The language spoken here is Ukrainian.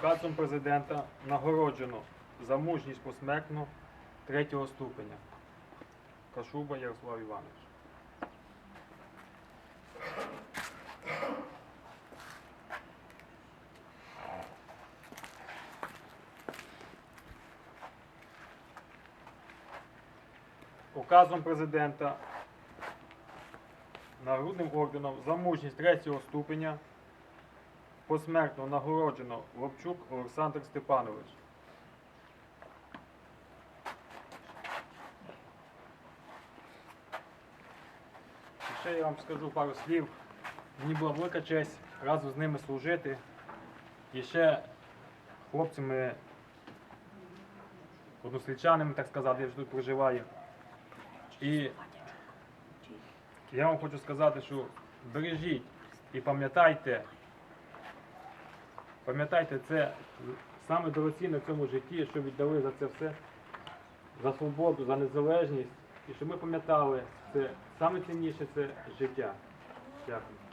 Указом президента нагороджено за мужність посмертно третього ступеня. Кашуба Ярослав Іванович. Указом президента нагрудним орденом за мужність третього ступеня посмертно нагороджено Лобчук Олександр Степанович. І ще я вам скажу пару слів. Мені була велика честь разом з ними служити. І ще хлопцями, однослідчанами, так сказати, я вже тут проживаю. І я вам хочу сказати, що бережіть і пам'ятайте, пам'ятайте, це саме дорогоцінне в цьому житті, що віддали за це все, за свободу, за незалежність. І щоб ми пам'ятали, це саме цінніше це життя. Дякую.